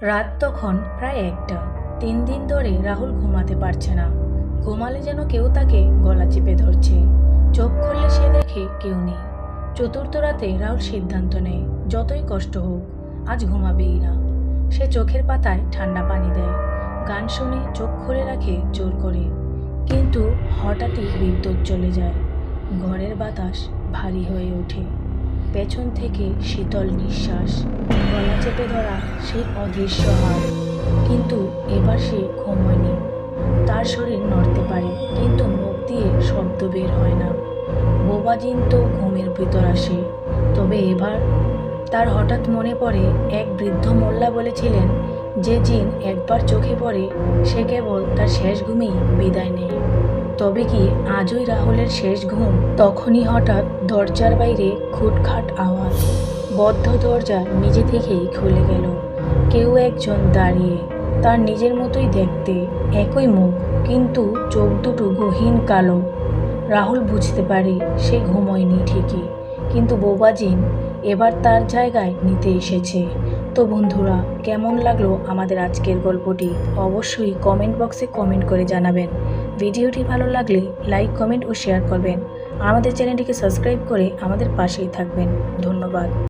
রাত তখন প্রায় একটা। তিন দিন ধরে রাহুল ঘুমাতে পারছে না। ঘুমালে যেন কেউ তাকে গলা চেপে ধরছে। চোখ খুললে সে দেখে কেউ নেই। চতুর্থ রাতে রাহুল সিদ্ধান্ত নেয়, যতই কষ্ট হোক, আজ ঘুমাবেই না। সে চোখের পাতায় ঠান্ডা পানি দেয়, গান শুনে চোখ খুলে রাখে জোর করে। কিন্তু হঠাৎই বিদ্যুৎ চলে যায়। ঘরের বাতাস ভারী হয়ে ওঠে। পেছন থেকে শীতল নিঃশ্বাস। গলা চেপে ধরা সেই অদৃশ্য হাত কিন্তু এবার সে ঘুমোয়নি তার শরীর নড়তে পারে, কিন্তু মুখ দিয়ে শব্দ বের হয় না। বোবাজিন তো ঘুমের ভিতর আসে। তবে এবার তার হঠাৎ মনে পড়ে, এক বৃদ্ধ মোল্লা বলেছিলেন, যে জিন একবার চোখে পড়ে, সে কেবল তার শেষ ঘুমেই বিদায় নেয়। তবে কি আজই রাহুলের শেষ ঘুম? তখনই হঠাৎ দরজার বাইরে খুটখাট আওয়াজ। বদ্ধ দরজা নিজে থেকেই খুলে গেল। কেউ একজন দাঁড়িয়ে, তার নিজের মতোই দেখতে, একই মুখ, কিন্তু চোখ দুটো গহীন কালো। রাহুল বুঝতে পারে সে ঘুমোয়নি ঠিকই, কিন্তু বোবাজিন এবার তার জায়গায় নিতে এসেছে। তো বন্ধুরা, কেমন লাগল আমাদের আজকের গল্পটি? অবশ্যই কমেন্ট বক্সে কমেন্ট করে জানাবেন। ভিডিওটি ভালো লাগলে লাইক, কমেন্ট ও শেয়ার করবেন। আমাদের চ্যানেলটিকে সাবস্ক্রাইব করে আমাদের পাশেই থাকবেন। ধন্যবাদ।